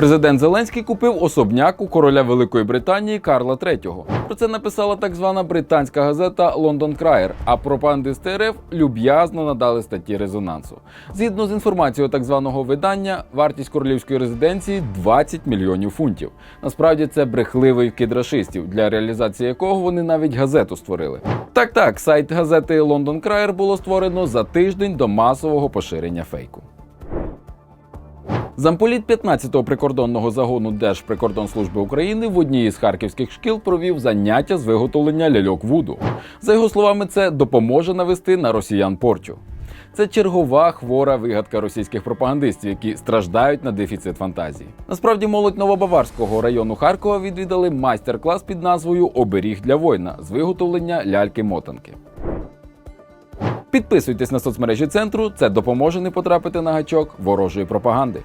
Президент Зеленський купив особняк у короля Великої Британії Карла III. Про це написала так звана британська газета Лондон Краєр, а пропагандисти РФ люб'язно надали статті резонансу. Згідно з інформацією так званого видання, вартість королівської резиденції 20 мільйонів фунтів. Насправді це брехливий вкид рашистів, для реалізації якого вони навіть газету створили. Так, так, сайт газети Лондон Краєр було створено за тиждень до масового поширення фейку. Замполіт 15-го прикордонного загону Держприкордонслужби України в одній із харківських шкіл провів заняття з виготовлення ляльок Вуду. За його словами, це допоможе навести на росіян порчу. Це чергова хвора вигадка російських пропагандистів, які страждають на дефіцит фантазії. Насправді, молодь Новобаварського району Харкова відвідали майстер-клас під назвою Оберіг для воїна з виготовлення ляльки-мотанки. Підписуйтесь на соцмережі центру, це допоможе не потрапити на гачок ворожої пропаганди.